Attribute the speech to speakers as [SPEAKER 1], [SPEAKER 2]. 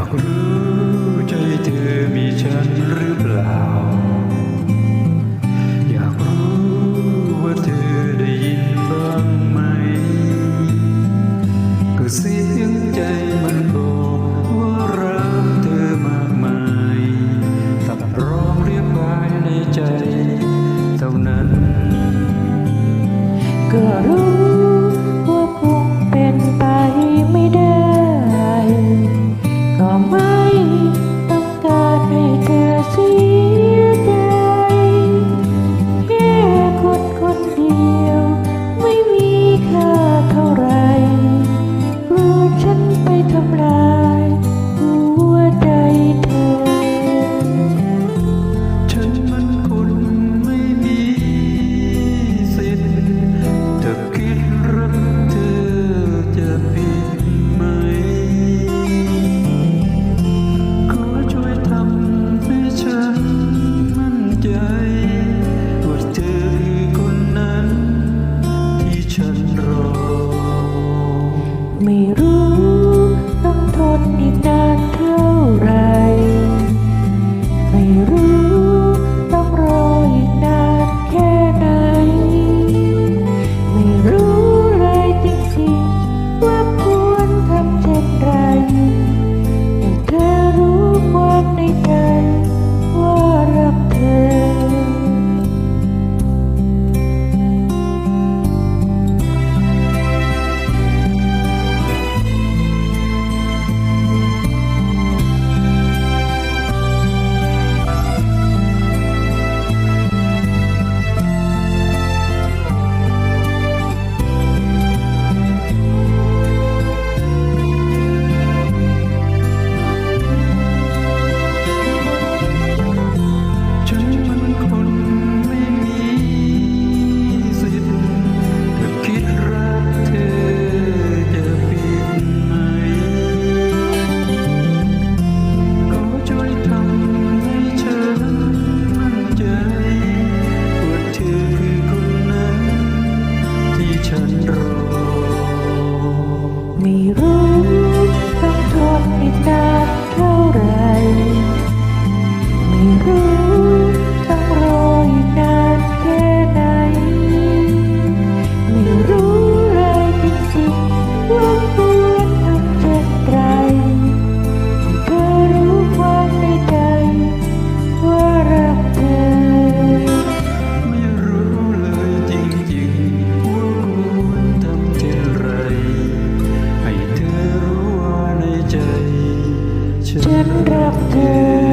[SPEAKER 1] ากรู้ใจเธอมีฉันหรือเปล่า อยากรู้ว่าเธอได้ยินบ้างไหม ก็เสียงใจมันบอกว่ารักเธอมากมายตัดร้องเรียบกายในใจเท่านั้น
[SPEAKER 2] ก็รู้
[SPEAKER 1] ฉันรักเธอ